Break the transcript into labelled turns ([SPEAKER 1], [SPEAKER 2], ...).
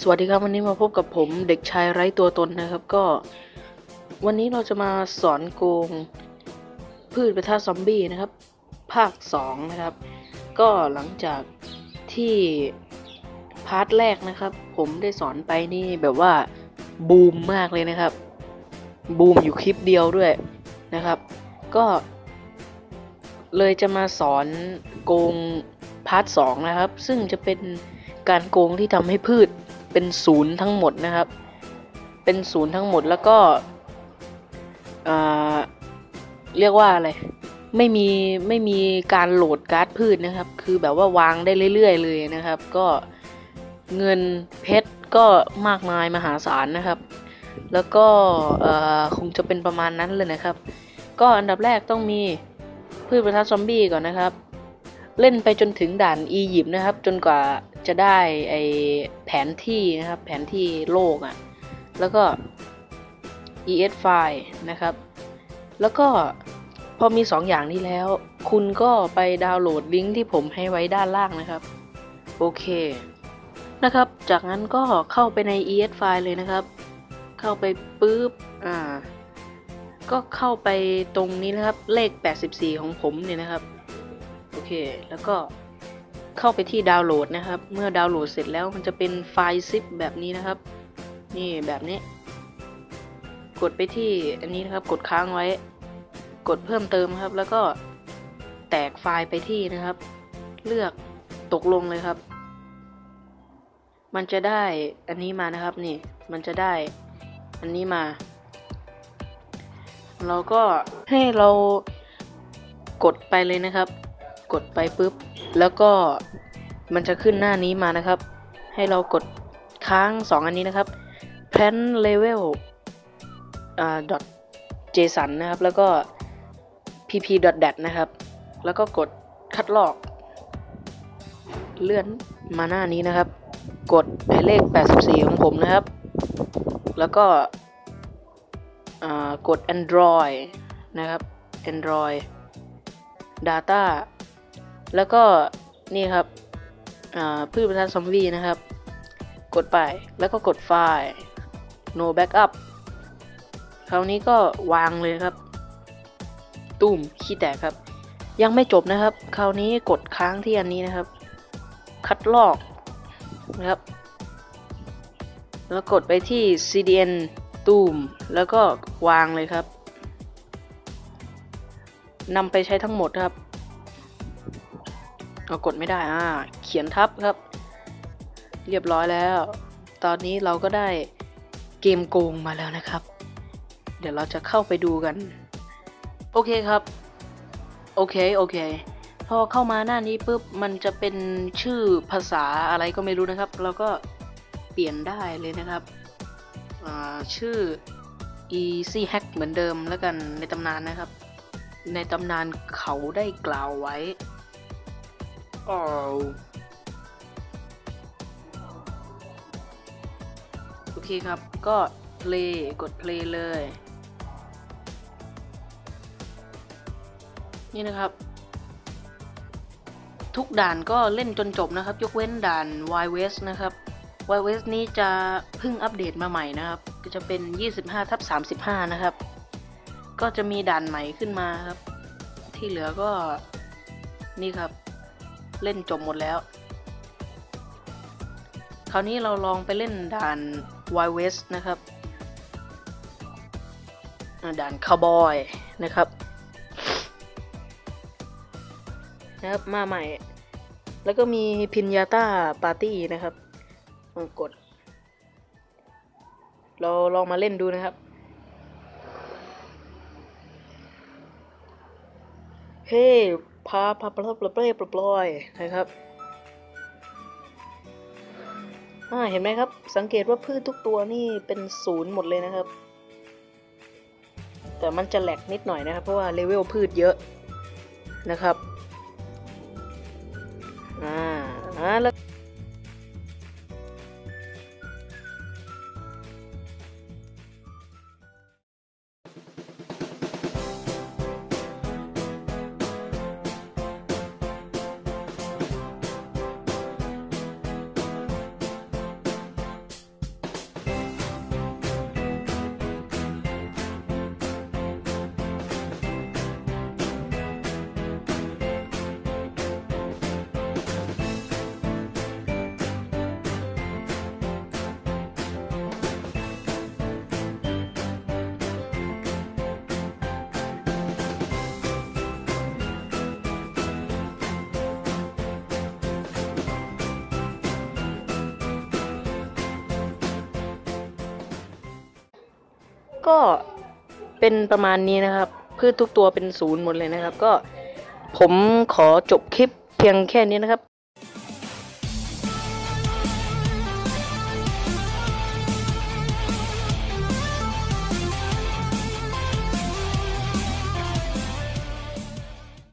[SPEAKER 1] สวัสดีครับวันนี้มาพบกับผมเด็กชายไร้ตัวตนนะครับ ก็ วันนี้เราจะมาสอนโกง พืชประทาซอมบี้นะครับ ภาค 2 นะครับ ก็หลังจากที่พาร์ทแรกนะครับ ผมได้สอนไปนี่แบบว่าบูมมากเลยนะครับ บูมอยู่คลิปเดียวด้วยนะครับ ก็เลยจะมาสอนโกงพาร์ทสองนะครับ ซึ่งจะเป็นการโกงที่ทำให้พืช เป็นศูนย์ทั้งหมดนะครับ เป็นศูนย์ทั้งหมดแล้วก็เรียกว่าอะไร ไม่มีไม่มีการโหลดการ์ดพืชนะครับ คือแบบว่าวางได้เรื่อยๆเลยนะครับ ก็เงินเพชรก็มากมายมหาศาลนะครับ แล้วก็คงจะเป็นประมาณนั้นเลยนะครับ ก็อันดับแรกต้องมีพืชประทัดซอมบี้ก่อนนะครับ เล่นไปจนถึงด่านอียิปต์นะครับ จนกว่าจะได้ไอแผนที่นะครับ แผนที่โลกอะ่ะ แล้วก็ ES ไฟล์นะครับ แล้วก็พอมี 2ออย่างนี้แล้ว คุณก็ไปดาวน์โหลดลิงก์ที่ผมให้ไว้ด้านล่างนะครับ โอเคนะครับ จากนั้นก็เข้าไปใน ES ไฟล์เลยนะครับ เข้าไปปุ๊บ อ่า ก็เข้าไปตรงนี้นะครับ เลข 84 ของผมเนี่ยนะครับ แล้วก็เข้าไปที่ดาวน์โหลดนะครับ เมื่อดาวน์โหลดเสร็จแล้วมันจะเป็นไฟล์ซิปแบบนี้นะครับ นี่แบบนี้ กดไปที่อันนี้นะครับ กดค้างไว้ กดเพิ่มเติมครับ แล้วก็แตกไฟล์ไปที่นะครับ เลือกตกลงเลยครับ มันจะได้อันนี้มานะครับนี่ มันจะได้อันนี้มา เราก็ให้เรากดไปเลยนะครับ กดไปปุ๊บ แล้วก็มันจะขึ้นหน้านี้มานะครับ ให้เรากดค้าง 2 อันนี้นะครับ pan level อ่า dot json นะครับ แล้วก็ pp dot dat นะครับ แล้วก็กดคัดลอก เลื่อนมาหน้านี้นะครับ กดหมายเลข 84 ของผมนะครับ แล้วก็กด Android นะครับ Android Data แล้วก็นี่ครับพืชประทานซอมบี้นะครับ กดไปแล้วก็กดไฟล์ no backup คราวนี้ก็วางเลยครับ ตุ้มขี้แตกครับ ยังไม่จบนะครับ คราวนี้กดค้างที่อันนี้นะครับ คัดลอกนะครับ แล้วกดไปที่ cdn ตูมแล้วก็วางเลยครับนำไปใช้ทั้งหมดครับ เอากดไม่ได้อ่าเขียนทับครับ เรียบร้อยแล้ว ตอนนี้เราก็ได้เกมโกงมาแล้วนะครับ เดี๋ยวเราจะเข้าไปดูกัน โอเคครับ โอเค โอเค พอเข้ามาหน้านี้ปุ๊บ มันจะเป็นชื่อภาษาอะไรก็ไม่รู้นะครับ เราก็เปลี่ยนได้เลยนะครับชื่อ easy hack เหมือนเดิมแล้วกันในตำนานนะครับ ในตำนานเขาได้กล่าวไว้ อ๋อโอเคครับ ก็ play กด play เลย นี่นะครับ ทุกด่านก็เล่นจนจบนะครับ ยกเว้นด่าน Y West นะครับ Y West นี้จะเพิ่งอัปเดตมาใหม่นะครับ ก็จะเป็น 25ทับ35 นะครับ ก็จะมีด่านใหม่ขึ้นมาครับ ที่เหลือก็นี่ครับ เล่นจบหมดแล้ว คราวนี้เราลองไปเล่นด่าน Y West นะครับ ด่านคาวบอยนะครับนะครับมาใหม่ แล้วก็มีพินยาต้าปาร์ตี้นะครับลองกด เราลองมาเล่นดูนะครับ เฮ้ พาพาปลาปลาเปรย์ปลอยนะครับเห็นไหมครับ สังเกตว่าพืชทุกตัวนี่เป็นศูนย์หมดเลยนะครับ แต่มันจะแหลกนิดหน่อยนะครับ เพราะว่าเลเวลพืชเยอะนะครับ อ่าอ่าแล้ว ก็เป็นประมาณนี้นะครับ พืชทุกตัวเป็นศูนย์หมดเลยนะครับ ก็ผมขอจบคลิปเพียงแค่นี้นะครับ